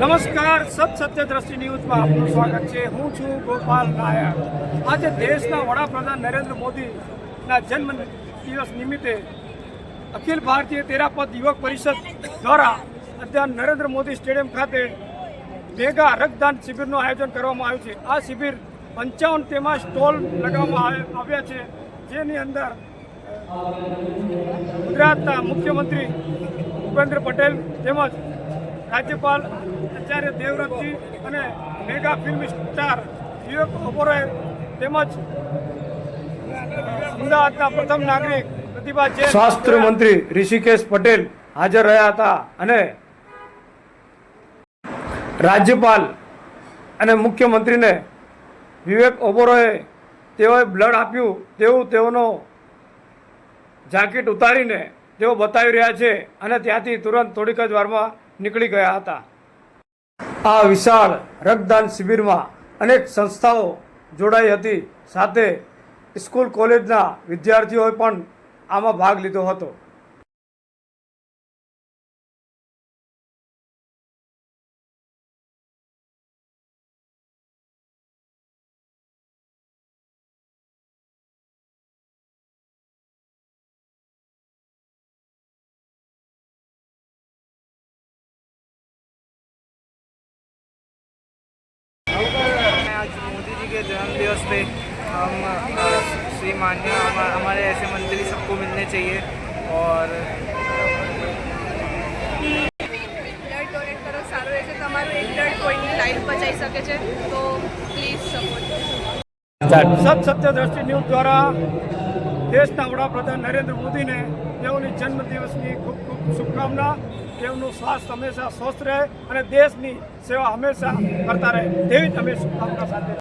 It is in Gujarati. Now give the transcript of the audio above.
નમસ્કાર, સત સત્ય દ્રષ્ટિ ન્યૂઝમાં આપનું સ્વાગત છે. હું છું ગોપાલ નાયક. આજે દેશના વડાપ્રધાન નરેન્દ્ર મોદીના જન્મ દિવસ નિમિત્તે અખિલ ભારતીય તેરાપદ યુવક પરિષદ દ્વારા અત્યારે નરેન્દ્ર મોદી સ્ટેડિયમ ખાતે મેગા રક્તદાન શિબિરનું આયોજન કરવામાં આવ્યું છે. આ શિબિર પંચાવન તેમાં સ્ટોલ લગાવવામાં આવે- આવ્યા છે, જેની અંદર ગુજરાતના મુખ્યમંત્રી ભૂપેન્દ્ર પટેલ તેમજ રાજ્યપાલ આચાર્ય દેવવ્રતજી અને mega film star Vivek Oberoi તેમજ અમદાવાદના પ્રથમ નાગરિક પ્રતિભા જૈન શાસ્ત્ર મંત્રી ઋષિકેશ પટેલ હાજર રહ્યા હતા અને રાજ્યપાલ અને મુખ્યમંત્રીને વિવેક ઓબરોએ તેઓએ બ્લડ આપ્યું તેવું તેઓનો જાકેટ ઉતારીને તેઓ બતાવી રહ્યા છે અને ત્યાંથી તુરંત થોડીક જ વારમાં નીકળી ગયા હતા. આ વિશાળ રક્તદાન શિબિરમાં અનેક સંસ્થાઓ જોડાઈ હતી. સાથે સ્કૂલ, કોલેજના વિદ્યાર્થીઓએ પણ આમાં ભાગ લીધો હતો. मोदी जी के जन्म दिवस पे हम अ, श्री मान्य हमा- हमारे ऐसे मंत्री सबको मिलने चाहिए और બ્લડ ડોનેટ કરો સારું રહેશે તમારું એક બ્લડ કોઈની લાઈફ બચાવી શકે છે તો પ્લીઝ સપોર્ટ સત સત્ય દ્રષ્ટિ ન્યૂઝ દ્વારા દેશના વડાપ્રધાન નરેન્દ્ર મોદીને તેઓની જન્મદિવસની ખૂબ ખૂબ શુભકામના તેઓનું સ્વાસ્થ્ય હંમેશા સ્વસ્થ રહે અને દેશની સેવા હંમેશા કરતા રહે તેવી જ અમે શુભકામના સાથે